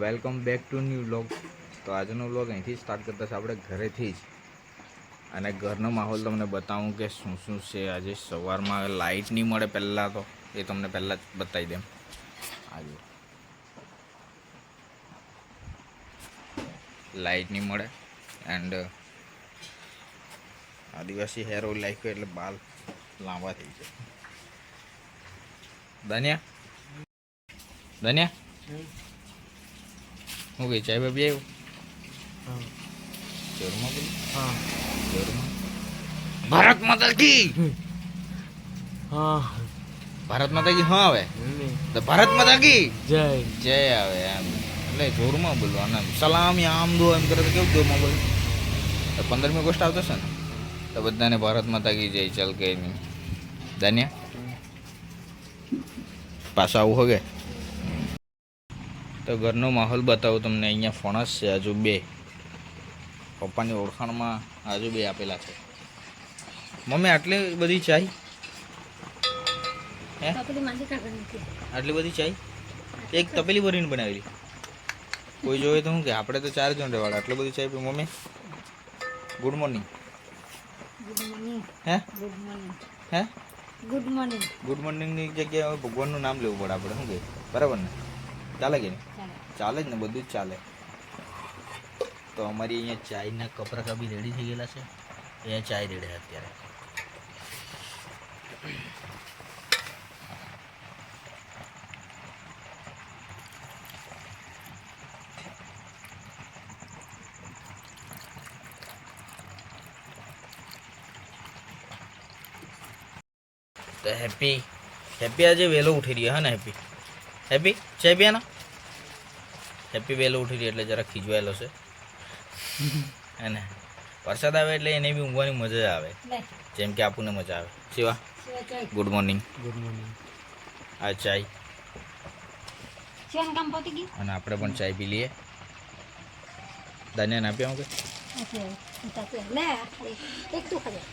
Welcome back to new vlog. તો આજનો vlog અહીંથી સ્ટાર્ટ કરતા છે આપણે ઘરેથી જ. અને ઘરનો માહોલ તમને બતાવું કે શું શું છે. આજે સવારમાં લાઇટ નહીં મળે પહેલાં તો. એ તમને પહેલાં જ બતાવી દેમ. આજે લાઇટ નહીં મળે. એન્ડ આદિવાસી હેર ઓઇલ નાખ્યું એટલે બાલ લાંબા થઈ જાય ધન્યા? ધન્યા? હું કઈ ચાય બાબી આવ્યું? ચોરમાં હા. ચોરમાં? ભારત માતા કી! ભારત માતા કી હા આવે તો ભારત માતા કી! જય. જય આવે એમ. એટલે જોરમાં બોલવાનું એમ સલામી આમ દો એમ કરે તો કેવું જોરમાં બોલ? તો પંદરમી ઓગસ્ટ આવતો છે ને? તો બધાને ભારત માતા કી જય ચાલ કઈ નહીં. દાનિયા પાછા આવું હોગે? તો ઘરનો માહોલ બતાવું તમને. અહીંયા ફણસ છે હજુ બે. પપ્પાની ઓળખાણમાં હજુ બે આપેલા છે. મમ્મી આટલી બધી ચાય? હે? આટલી બધી ચાય? એક તપેલી ભરીને બનાવેલી. કોઈ જોવે તો શું કે? આપણે તો ચાર જણ રહેવાળા. આટલી બધી ચાય પી મમ્મી? ગુડ મોર્નિંગ હે? ગુડ મોર્નિંગ હે? ગુડ મોર્નિંગ ગુડ મોર્નિંગની જગ્યાએ ભગવાનનું નામ લેવું પડે આપણે શું કે? બરાબર ને? ચાલે કે નહીં? ચાલો જ ને, બધું જ ચાલે. તો અમારી અહીંયા ચાયના કપરા બી રેડી થઈ ગયેલા છે. અહીંયા ચાય રેડે અત્યારે. તો હેપી હેપી આજે વહેલો ઉઠી રહ્યો, હા ને હેપી? હેપી? ચાય પીવાના હેપી વહેલો ઉઠી રહી એટલે જરા ખીજવાયેલો છે. અને વરસાદ આવે એટલે એને બી ઊંઘવાની મજા આવે. જેમ કે આપણને મજા આવે. Shiva good morning good morning આ ચાય. શિવાનું કામ પતી ગયું અને આપણે પણ ચાય પી લઈએ. દાનિયાને આપ્યા કે લે ખાલી એક તું ખાલી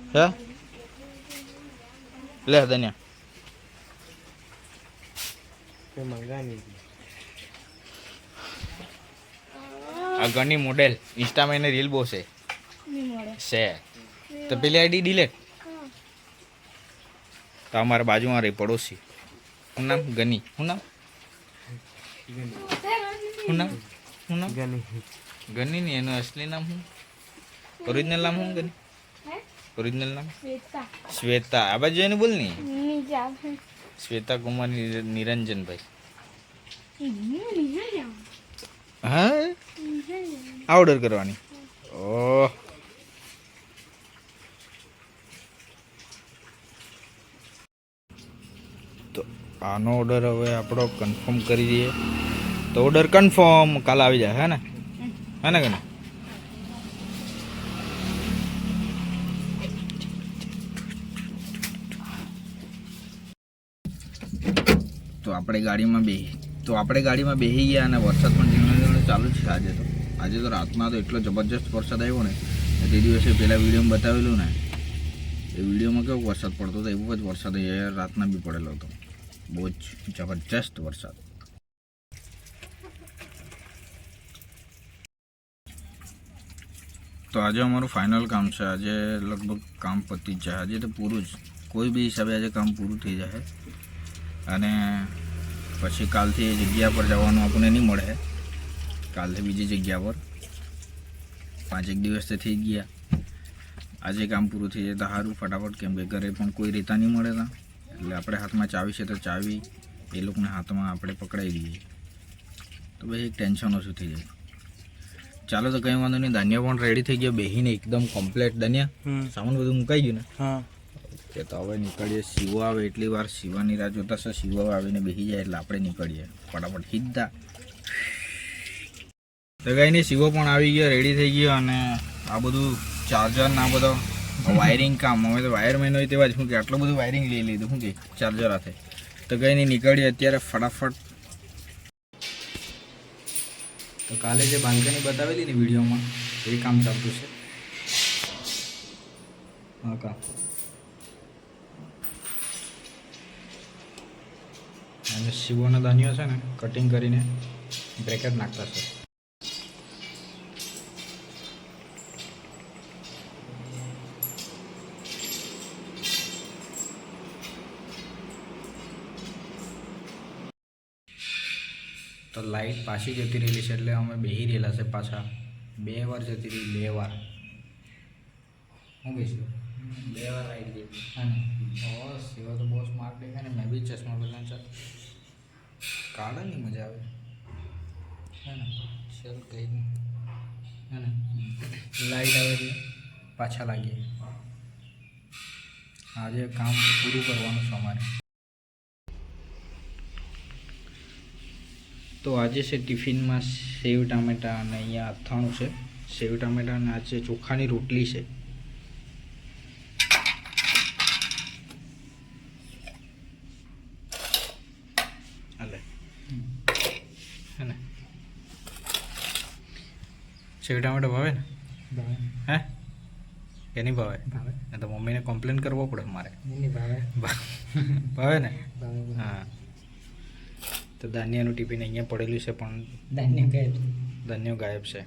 હે લે દાનિયા આ ઘરની મોડેલ ઇન્સ્ટામાં એને રીલ બહુ છે. છે. તો પેલી આઈડી ડિલેટ તો અમારા બાજુમાં રહી પડોશી. શું નામ? ગની. શું નામ? શું નામ? શું નામ? ગની. ગની નહીં એનું અસલી નામ શું? ઓરિજિનલ નામ હું ગની? ઓરિજિનલ નામ? શ્વેતા. શ્વેતા. આ બાજુ એને બોલની શ્વેતા કુમાર નિર- નિરંજનભાઈ. હા? આ ઓર્ડર કરવાની. ઓહ. તો આનો ઓર્ડર હવે આપણો કન્ફર્મ કરી દઈએ. તો ઓર્ડર કન્ફર્મ કાલે આવી જાય હે ને? હે ને કે આપણે ગાડીમાં બે તો આપણે ગાડીમાં બેસી ગયા અને વરસાદ પણ ધીમે ધીમે ચાલુ છે આજે તો. આજે તો રાતમાં તો એટલો જબરજસ્ત વરસાદ આવ્યો ને તે દિવસે પહેલાં વિડીયોમાં બતાવેલું ને, એ વિડીયોમાં કેવો વરસાદ પડતો હતો, એવો જ વરસાદ રાતના બી પડેલો હતો. બહુ જ જબરજસ્ત વરસાદ. તો આજે અમારું ફાઇનલ કામ છે. આજે લગભગ કામ પતી જાય. આજે તો પૂરું જ. કોઈ બી હિસાબે આજે કામ પૂરું થઈ જાય. અને પછી કાલથી એ જગ્યા પર જવાનું આપણને નહીં મળે. કાલથી બીજી જગ્યા પર. પાંચેક દિવસ તો થઈ ગયા. આજે કામ પૂરું થઈ જાય તો સારું ફટાફટ કેમ કે ઘરે પણ કોઈ રહેતા નહીં મળે તા એટલે આપણે હાથમાં ચાવી છે તો ચાવી એ લોકોને હાથમાં આપણે પકડાવી દઈએ. તો પછી એક ટેન્શન ઓછું થઈ જાય. ચાલો તો કંઈ વાંધો નહીં દાનિયા પણ રેડી થઈ ગયો. બેહીને એકદમ કમ્પ્લેટ દાનિયા સામાન બધું મુકાઈ ગયું ને. હા. કે તો હવે નીકળીએ શિવો આવે એટલી વાર શિવાની રાહ જોતા છે શિવો આવીને બેસી જાય એટલે આપણે નીકળીએ. ફટાફટ સીધા. નહીં શિવો પણ આવી ગયો રેડી થઈ ગયો અને આ બધું ચાર્જર ને આ બધો વાયરિંગ કામ, અમે તો વાયર મેન હોય તેવા જ. શું કે આટલું બધું વાયરિંગ લઈ લીધું શું કે ચાર્જર હાથે. તો કંઈ નહીં નીકળીએ અત્યારે ફટાફટ. તો કાલે જે બાલ્કની બતાવેલી ને વિડીયોમાં, એ કામ ચાલતું છે. હા કામ અને શિવોના દાનીઓ છે ને કટિંગ કરીને બ્રેકેટ નાખતા છે. તો લાઈટ પાછી જતી રહેલી છે એટલે અમે બેહી રહેલા છે પાછા. બે વાર જતી રહી, બે વાર. હું કહીશું બે વાર લાઈટ જતી હા ને બસ એવા તો બહુ સ્માર્ટ દેખાય ને મેં બી ચશ્મા પહેલા ચાલ કાઢવાની મજા આવે. કંઈ નહીં હે ને? લાઈટ આવે એટલે પાછા લાગીએ. આજે કામ પૂરું કરવાનું છે અમારે. તો આજે છે ટિફિનમાં સેવ ટામેટા અને અહીંયા અથાણું છે. સેવ ટામેટા અને આજે ચોખાની રોટલી છે હાલે હે ને સેવ ટામેટો ભાવે ને? હે? કે નહીં ભાવે? ભાવે. તો મમ્મીને કમ્પ્લેન કરવો પડે મારે. ભાવે. ભાવે ને? હા. તો ધાન્યનું ટિફિન અહીંયા પડેલું છે પણ ધાન્ય ગાયબ ધાન્ય ગાયબ છે.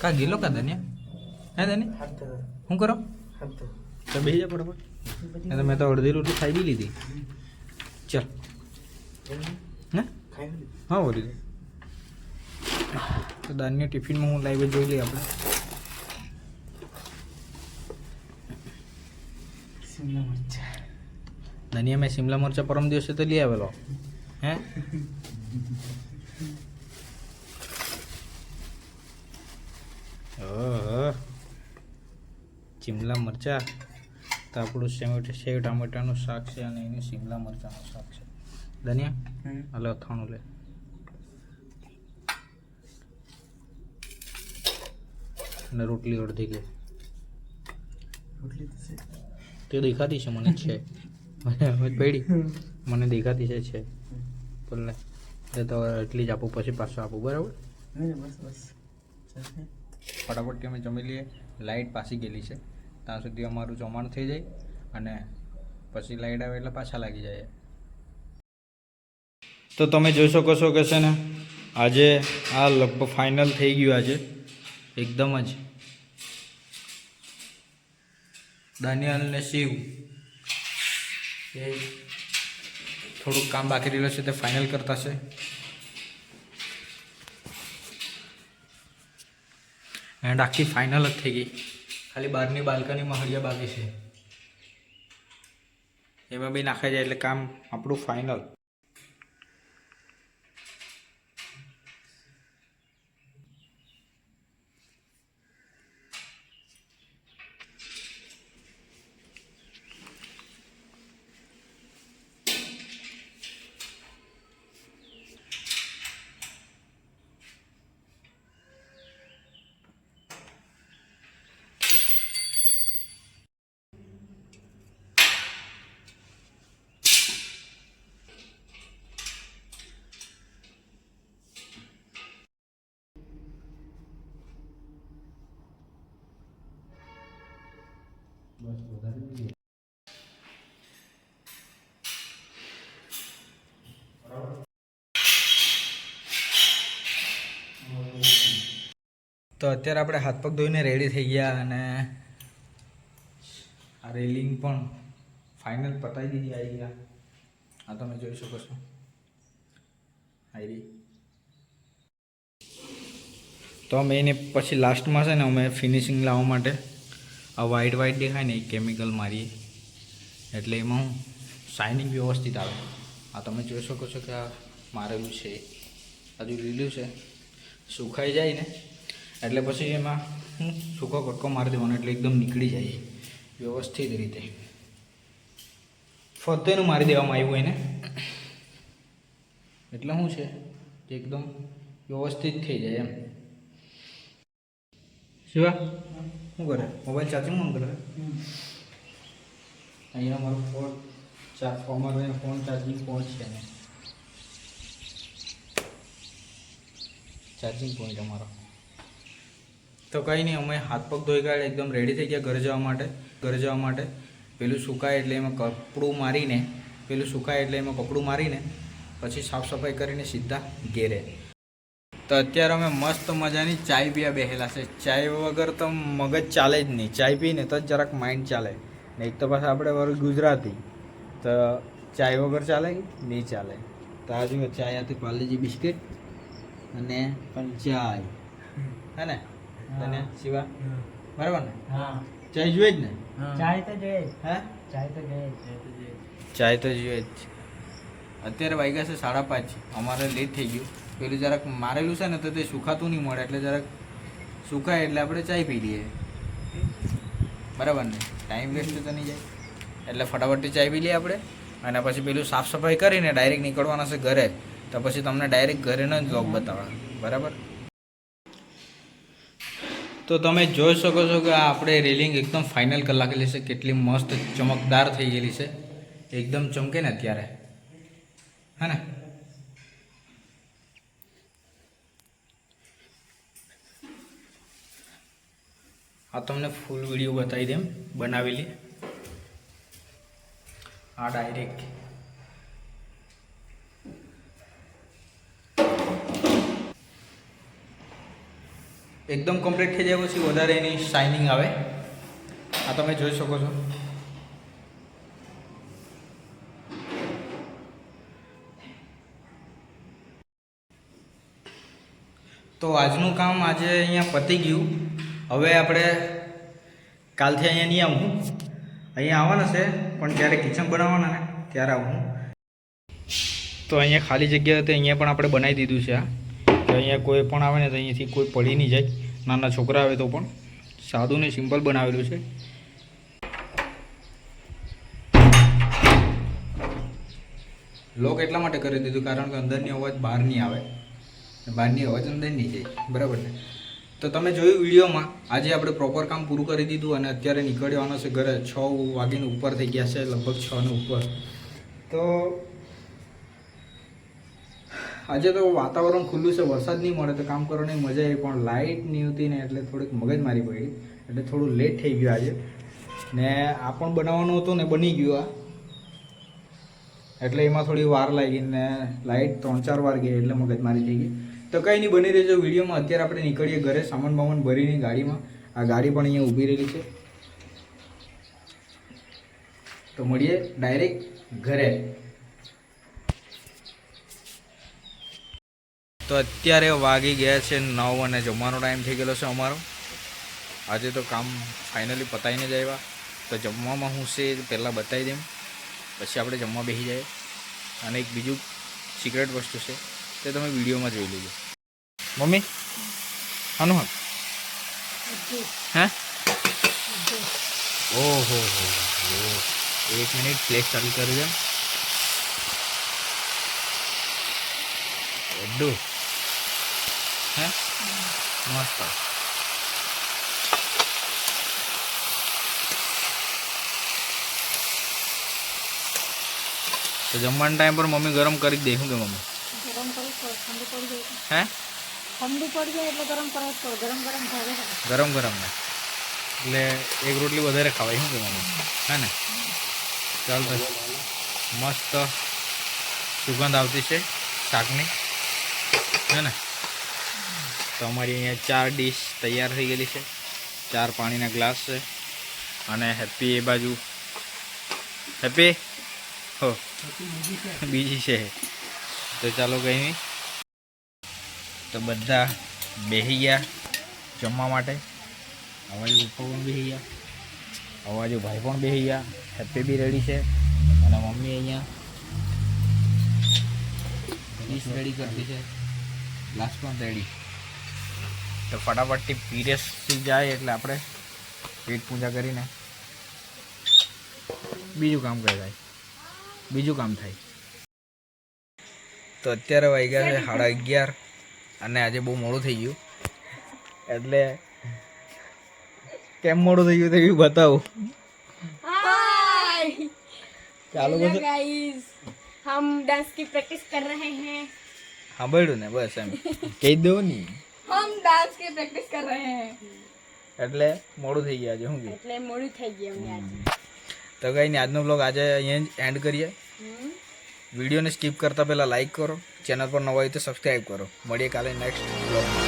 કા ગીલો કા ધાન્ય? હે ધાન્ય? શું કરો? તો બેસી જા બરાબર તો મેં તો અડધી રોટલી ખાઈ બી લીધી. ચાલ. હે? દે તો દાનની ટિફિનમાં હું લાઈવ જોઈ લઈએ આપણે. ધનિયા મેં શિમલા મરચા પરમ દિવસે તો લઈ આવેલો. હે? શિમલા મરચા. તો આપણું સેવ ટામેટાનું શાક છે અને એનું શિમલા મરચાનું શાક છે. ધનિયા હાલો અથાણું લે અને રોટલી અડધી ગઈ રોટલી તે દેખાતી છે મને છે. મને પડી? મને દેખાતી છે છે. બોલને એ તો એટલી જ આપું પછી પાછું આપું બરાબર? ફટાફટ બસ બસ. ચાલશે ફટાફટ અમે જમી લઈએ. લાઇટ પાછી ગયેલી છે. ત્યાં સુધી અમારું જમવાનું થઈ જાય અને પછી લાઇટ આવે એટલે પાછા લાગી જાય. તો તમે જોઈ શકો છો કે છે ને, આજે આ લગભગ ફાઇનલ થઈ ગયું આજે. એકદમ જ. દાનિયાલ ને શિવ. એ થોડુંક કામ બાકી રહેલું છે, તે ફાઇનલ કરતા છે. એન્ડ આખી ફાઇનલ જ થઈ ગઈ. ખાલી બહારની બાલ્કનીમાં હળિયા બાકી છે. એમાં બી નાખાઈ જાય એટલે કામ આપણું ફાઇનલ તો અત્યારે આપણે હાથ પગ ધોઈને રેડી થઈ ગયા અને આ રેલિંગ પણ ફાઇનલ પતાવી દીધી આવી ગયા. આ તમે જોઈ શકો છો. આવી તો અમે એને પછી લાસ્ટમાં છે ને અમે ફિનિશિંગ લાવવા માટે આ વ્હાઈટ વ્હાઈટ દેખાય ને એ કેમિકલ મારીએ એટલે એમાં શાઇનિંગ વ્યવસ્થિત આવે. આ તમે જોઈ શકો છો કે આ મારેલું છે. હજુ લીલું છે. સુકાઈ જાય ને, એટલે પછી એમાં હું સૂકો કટકો મારી દેવાનો એટલે એકદમ નીકળી જાય. વ્યવસ્થિત રીતે. ફતેનું મારી દેવામાં આવ્યું એને એટલે શું છે? એકદમ વ્યવસ્થિત થઈ જાય એમ. શિવા? શું કરે? મોબાઈલ ચાર્જિંગ ઓન કરે? અહીંયા મારો ફોન ચાર્જ અમારો અહીંયા ફોન ચાર્જિંગ પોઈન્ટ છે. ને ચાર્જિંગ પોઈન્ટ અમારો. તો કંઈ નહીં અમે હાથ પગ ધોઈ ગયા એકદમ રેડી થઈ ગયા ઘરે જવા માટે ઘરે જવા માટે. પેલું સુકાય એટલે એમાં કપડું મારીને પેલું સુકાય એટલે એમાં કપડું મારીને પછી સાફ સફાઈ કરીને સીધા ઘેરે. તો અત્યારે અમે મસ્ત મજાની ચાય પીવા બેસેલા છે. ચાય વગર તો મગજ ચાલે જ નહીં. ચાય પીને તો જ જરાક માઇન્ડ ચાલે. ને એક તો પાછા આપણે વર ગુજરાતી. તો ચાય વગર ચાલે નહીં ચાલે? તો આજુ ચાય હતી પાર્લેજી બિસ્કિટ અને પણ ચાય. હે ને? તને શિવા? બરાબર ને? હા. ચાય જોઈએ જ ને? ચાય તો જોઈએ હે? ચાય તો જોઈએ ચાય તો જોઈએ ચાય તો જોઈએ જ. અત્યારે વાગ્યા છે સાડા પાંચ. અમારે લેટ થઈ ગયું. પેલું જરાક મારેલું છે ને તો તે સુખાતું નહીં મળે, એટલે જરાક સુકાય એટલે આપણે ચાય પી લઈએ. બરાબર ને? ટાઈમ વેસ્ટ તો નહીં જાય. એટલે ફટાફટથી ચાય પી લઈએ આપણે. અને પછી પેલું સાફ સફાઈ કરીને ડાયરેક્ટ નીકળવાના છે ઘરે. તો પછી તમને ડાયરેક્ટ ઘરેનો જ લોક બતાવવા બરાબર? તો તમે જોઈ શકો છો કે આપણે રેલિંગ એકદમ ફાઇનલ કરી છે કેટલી મસ્ત ચમકદાર થઈ ગયેલી છે. એકદમ ચમકે ને અત્યારે. હા ને? આ તમને ફૂલ વીડિયો બતાવી દેમ બનાવેલી. આ ડાયરેક્ટ એકદમ કમ્પ્લીટ થઈ જાય પછી વધારે એની શાઇનિંગ આવે. આ તમે જોઈ શકો છો. તો આજનું કામ આજે અહીંયા પતી ગયું. હવે આપણે કાલથી અહીંયા નહીં આવું. અહીંયા આવવાના છે, પણ જ્યારે કિચન બનાવવાના ને ત્યારે આવું. તો અહીંયા ખાલી જગ્યા હતી, અહીંયા પણ આપણે બનાવી દીધું છે આ. તો અહીંયા કોઈ પણ આવે ને તો અહીંયાથી કોઈ પડી નહીં જાય. નાના છોકરા આવે તો પણ. સાદું ને સિમ્પલ બનાવેલું છે. લોક એટલા માટે કરી દીધું, કારણ કે અંદરની અવાજ બહાર નહીં આવે. બહારની અવાજ અંદર નહીં જાય. બરાબર ને તો તમે જોયું વિડીયોમાં, આજે આપણે પ્રોપર કામ પૂરું કરી દીધું અને અત્યારે નીકળવાનો છે ઘરે છ વાગીને ઉપર થઈ ગયા છે, લગભગ છ ને ઉપર. તો આજે તો વાતાવરણ ખુલ્લું છે, વરસાદ નહીં મળે તો કામ કરવાની મજા આવી, પણ લાઇટ નહીં હતી ને એટલે થોડીક મગજ મારી પડી, એટલે થોડું લેટ થઈ ગયું આજે. ને આ પણ બનાવવાનું હતું ને બની ગયું આ. એટલે એમાં થોડી વાર લાગી ને લાઇટ ત્રણ ચાર વાર ગઈ એટલે મગજ મારી થઈ ગઈ. તો કંઈ નહીં, બની રહેજો વિડીયોમાં. અત્યારે આપણે નીકળીએ ઘરે, સામાન બામાન ભરીને ગાડીમાં. આ ગાડી પણ અહીંયા ઊભી રહેલી છે. તો મળીએ ડાયરેક્ટ ઘરે. તો અત્યારે વાગી ગયા છે નવ અને જમવાનો ટાઈમ થઈ ગયેલો છે અમારો. આજે તો કામ ફાઇનલી પતાવીને જ આવ્યા. તો જમવામાં હું છે પહેલાં બતાવી દઉં. પછી આપણે જમવા બેસી જાય અને એક બીજું સિક્રેટ વસ્તુ છે. તે તમે વિડીયોમાં જોઈ લેજો. મમ્મી? આનું હા હે? ઓહો, હો હો એક મિનિટ ફ્લેશ ચાલુ કરી દે. એડું હે? મસ્ત. તો જમવાના ટાઈમ પર મમ્મી ગરમ કરી જ દે. શું કે મમ્મી ગરમ કરવું જ પડે ઠંડુ પડી જાય હે? ઠંડુ પડી જાય એટલે ગરમ કરવું ગરમ ગરમ ગરમ ગરમ ને. એટલે એક રોટલી વધારે ખાવાય શું કહેવાનું? હે ને? ચાલ મસ્ત સુગંધ આવતી છે શાકની. હે ને? તો અમારી અહીંયા ચાર ડીશ તૈયાર થઈ ગયેલી છે. ચાર પાણીના ગ્લાસ છે. અને હેપી એ બાજુ. હેપી હો. બીજી છે. તો ચાલો કંઈ નહીં. તો બધા બેસી ગયા જમવા માટે. અવાજ પપ્પા પણ બેસી ગયા. અવાજો ભાઈ પણ બેસી ગયા. હેપી બી રેડી છે. અને મમ્મી અહીંયા ડીશ રેડી કરતી છે. ગ્લાસ પણ રેડી તો ફટાફટથી પીરેસથી જાય એટલે આપણે પેટ પૂજા કરીને બીજું કામ કરી જાય. બીજું કામ થાય. તો અત્યારે વાગ્યા છે સાડા અગિયાર. અને આજે બહુ મોડું થઈ ગયું. એટલે કેમ મોડું થઈ ગયું તેવું બતાવો. ચાલો ગાઈસ હમ ડાન્સ કી પ્રેક્ટિસ કર રહે હે. સાંભળ્યું ને બસ એમ. કહી દો ને. હમ ડાન્સ કી પ્રેક્ટિસ કર રહે હે. એટલે મોડું થઈ ગયું આજે હું કે એટલે મોડું થઈ ગયું આજે તો કઈ ને આજનો બ્લોગ આજે અહીંયા એન્ડ કરીએ. વિડીયોને સ્કીપ કરતા પહેલાં લાઇક કરો. ચેનલ પર નવા હોય તો સબસ્ક્રાઈબ કરો. મળીએ કાલે નેક્સ્ટ બ્લોગમાં